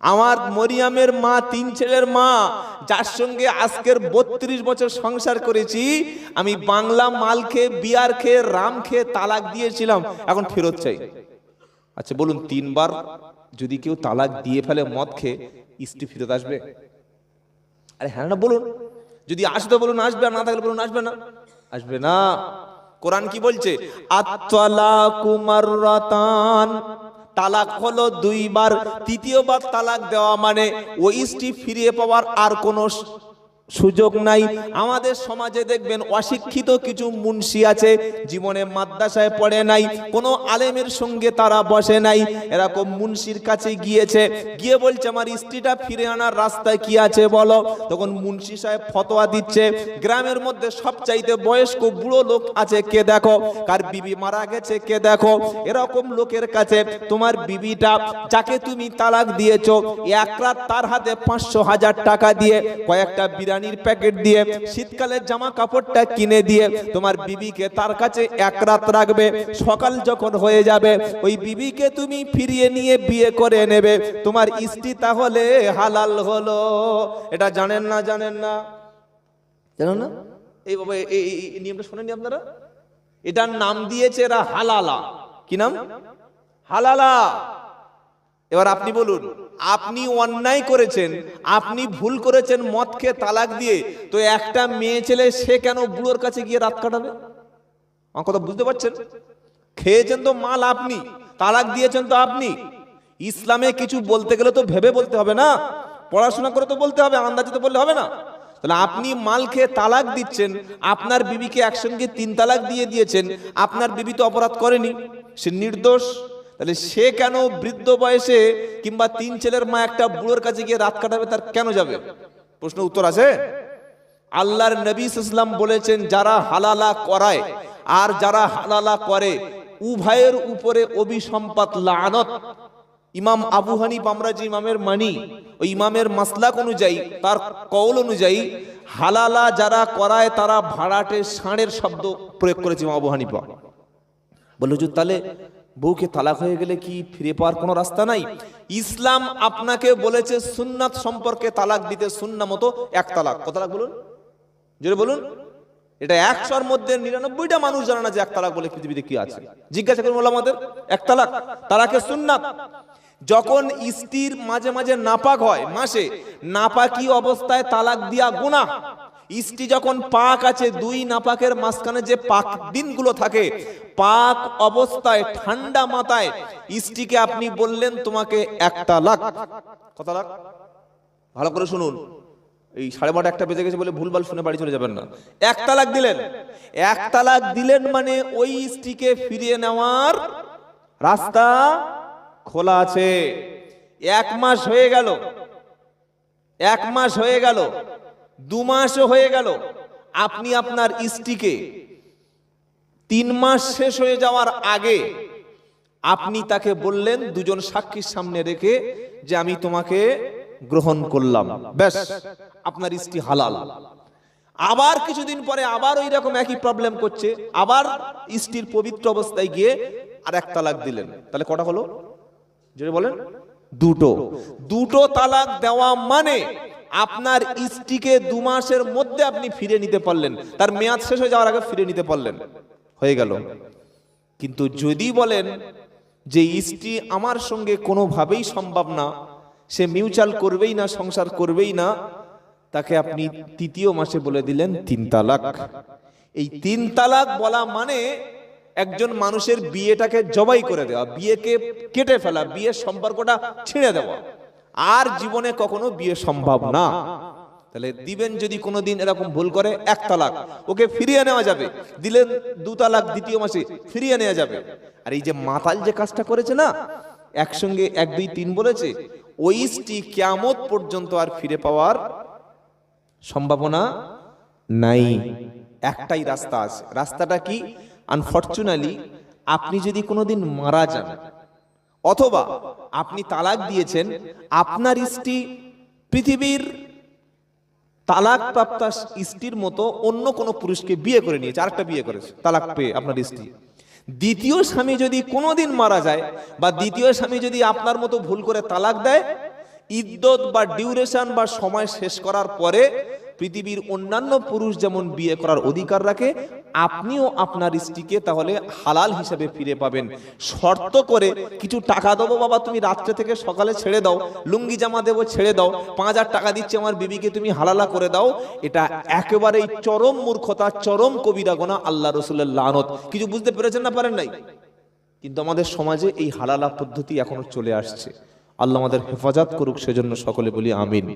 আমার মরিয়ামের মা, তিন ছেলের মা, যার সঙ্গে আজকের বত্রিশ বছর সংসার করেছি, আমি বাংলা মাল খেয়ে, বিয়ার খেয়ে, রাম খেয়ে তালাক দিয়েছিলাম, এখন ফেরত চাই। আচ্ছা বলুন, তিনবার যদি কেউ তালাক দিয়ে ফেলে, মদ খেয়ে, স্ত্রী ফেরত আসবে? আরে হ্যাঁ না, বলুন। যদি আসতে বলুন, আসবে না থাকলে বলুন, আসবে না। আসবে না। কোরআন কি বলছে? আত্তালা কুমার রাতান তালাক হলো দুইবার তৃতীয়বার তালাক দেওয়া মানে ওই স্ত্রী ফিরিয়ে পাওয়ার আর কোনো সুযোগ নাই। আমাদের সমাজে দেখবেন অশিক্ষিত কিছু মুন্সি আছে, জীবনে মাদ্রাসায় পড়ে নাই, কোনো আলেমের সঙ্গে তারা বসে নাই। এরকম মুন্সির কাছে গিয়েছে, গিয়ে বলছে, আমার স্ত্রীটা ফিরে আনার রাস্তায় কি আছে বলো? তখন মুন্সি সাহেব ফতোয়া দিচ্ছে, গ্রামের মধ্যে সবচাইতে বয়স্ক বুড়ো লোক আছে, কে দেখো? কার বিবি মারা গেছে, কে দেখো? এরকম লোকের কাছে তোমার বিবিটা, যাকে তুমি তালাক দিয়েছ, এক রাত তার হাতে পাঁচশো হাজার টাকা দিয়ে কয়েকটা বিরিয়ানির প্যাকেট দিয়ে শীতকালের জামা কাপড়টা কিনে দিয়ে তোমার বিবিকে তার কাছে এক রাত রাখবে। সকাল যখন হয়ে যাবে ওই বিবিকে তুমি ফিরিয়ে নিয়ে বিয়ে করে নেবে। তোমার স্ত্রী তাহলে হালাল হলো। এটা জানেন না জানেন না? জানেন না? এই বাবা এই- নিয়মটা শোনেননি আপনারা? এটার নাম দিয়েছে এরা হালালা। কি নাম? হালালা। এবার আপনি বলুন। আপনি অন্যায় করেছেন, আপনি ভুল করেছেন মদ খেয়ে তালাক দিয়ে, তো একটা মেয়ে ছেলে, সে কেন বুড়োর কাছে গিয়ে রাত কাটাবে? আমার কথা বুঝতে পারছেন? খেয়েছেন তো মাল আপনি, তালাক দিয়েছেন তো আপনি। ইসলামে কিছু বলতে গেলে তো ভেবে বলতে হবে না, পড়াশোনা করে তো বলতে হবে, আন্দাজে তো বললে হবে না। তাহলে আপনি মাল খেয়ে তালাক দিচ্ছেন, আপনার বিবিকে একসঙ্গে তিন তালাক দিয়ে দিয়েছেন, আপনার বিবি তো অপরাধ করেনি, সে নির্দোষ। তাহলে সে কেন বৃদ্ধ বয়সে কিংবা তিন ছেলের মা একটা বুড়োর কাছে গিয়ে রাত কাটাবে, তার কেন যাবে? প্রশ্ন উত্তর আছে? আল্লাহর নবী ইসলাম বলেছেন, যারা হালালা করায় আর যারা হালালা করে, উভয়ের উপরে অভিসম্পাত, লানত। ইমাম আবু হানিফ, আমরা যে ইমামের মানি, ওই ইমামের মাসলাক অনুযায়ী, তার কৌল অনুযায়ী, হালালা যারা করায়, তারা ভাড়াটে ষাঁড়ের শব্দ প্রয়োগ করেছে ইমাম আবু হানিফা। বলল হুজুর, তাহলে বউকে তালাক হয়ে গেলে কি ফিরে পাওয়ার কোনো রাস্তা নাই? ইসলাম আপনাকে বলেছে সুন্নাত সম্পর্কে তালাক দিতে সুন্না মতো এক তালাক। কত তালাক বলুন? জোরে বলুন। এটা একশোর মধ্যে নিরানব্বইটা মানুষ জানে না যে এক তালাক বলে পৃথিবীতে কি আছে। জিজ্ঞাসা করুন বললাম আমাদের এক তালাক। তালাকে সুন্নাত। যখন স্ত্রীর মাঝে মাঝে নাপাক হয়, মাসে নাপাকি অবস্থায় তালাক দিয়া গুণা স্ত্রী যখন পাক আছে, দুই নাপাকের মাঝখানে যে পাক দিনগুলো থাকে, পাক অবস্থায়, ঠান্ডা মাথায় স্ত্রীকে আপনি বললেন তোমাকে একটা লাখ। কত লাখ? ভালো করে শুনুন। এই সাড়ে বারোটা একটা বেজে গেছে বলে ভুলভাল শুনে বাড়ি চলে যাবেন না। এক তালাক দিলেন। এক তালাক দিলেন মানে ওই স্ত্রীকে ফিরিয়ে নেওয়ার রাস্তা খোলা আছে। এক মাস হয়ে গেল। এক মাস হয়ে গেল। দু মাসও হয়ে গেল। আপনি আপনার স্ত্রীকে তিন মাস শেষ হয়ে যাওয়ার আগে আপনি তাকে বললেন দুজন সাক্ষীর সামনে রেখে যে আমি তোমাকে গ্রহণ করলাম। ব্যাস, আপনার স্ত্রী হালাল। আবার কিছুদিন পরে আবার ওই রকম একই প্রবলেম করছে। আবার স্ত্রীর পবিত্র অবস্থায় গিয়ে আর এক তালাক দিলেন। তাহলে কটা হলো? যদি বলেন। দুটো। দুটো তালাক দেওয়া মানে আপনার স্ত্রীকে দু মাসের মধ্যে আপনি ফিরে নিতে পারলেন। তার মেয়াদ শেষ হয়ে যাওয়ার আগে ফিরে নিতে পারলেন। হয়ে গেল। কিন্তু যদি বলেন যে স্ত্রী আমার সঙ্গে কোনোভাবেই সম্ভব না, সে মিউচুয়াল করবেই না, সংসার করবেই না, তাকে আপনি তৃতীয় মাসে বলে দিলেন তিন তালাক। এই তিন তালাক বলা মানে একজন মানুষের বিয়েটাকে জবাই করে দেওয়া, বিয়েকে কেটে ফেলা, বিয়ের সম্পর্কটা ছিঁড়ে দেওয়া। আর জীবনে কখনো বিয়ে সম্ভব না। তাহলে দিবেন যদি কোনোদিন এরকম ভুল করে, এক তালাক। ওকে ফিরিয়ে নেওয়া যাবে। দিলেন দু তালাক দ্বিতীয় মাসে, ফিরিয়ে নেওয়া যাবে। আর এই যে মাতাল যে কাজটা করেছে না, একসঙ্গে এক, দুই, তিন বলেছে, ওই স্ত্রী কেমত পর্যন্ত আর ফিরে পাওয়ার সম্ভাবনা নাই। একটাই রাস্তা আছে। রাস্তাটা কি? আনফর্চুনালি আপনি যদি কোনোদিন মারা যান অথবা আপনি তালাক দিয়েছেন, আপনার স্ত্রী পৃথিবীর তালাক প্রাপ্ত স্ত্রীর মতো অন্য কোনো পুরুষকে বিয়ে করে নিয়েছে, আরেকটা বিয়ে করেছে, তালাক পেয়ে আপনার স্ত্রী। দ্বিতীয় স্বামী যদি কোনোদিন মারা যায় বা দ্বিতীয় স্বামী যদি আপনার মতো ভুল করে তালাক দেয়, ইদ্যত বা ডিউরেশন বা সময় শেষ করার পরে পৃথিবীর অন্যান্য পুরুষ যেমন বিয়ে করার অধিকার রাখে আপনিও আপনার স্ত্রীকে তাহলে হালাল হিসেবে ফিরে পাবেন। শর্ত করে কিছু টাকা দেবো, বাবা, তুমি রাত্রে থেকে সকালে ছেড়ে দাও, লুঙ্গি জামা দেবো ছেড়ে দাও, পাঁচ হাজার টাকা দিচ্ছে আমার বিবিকে, তুমি হালালা করে দাও। এটা একেবারেই চরম মূর্খতা, চরম কবিরা গোনা আল্লাহ রসুলের লানত। কিছু বুঝতে পেরেছেন না, পারেন নাই? কিন্তু আমাদের সমাজে এই হালালা পদ্ধতি এখনও চলে আসছে। আল্লাহ আমাদের হেফাজত করুক, সেজন্য সকলে বলি আমিন।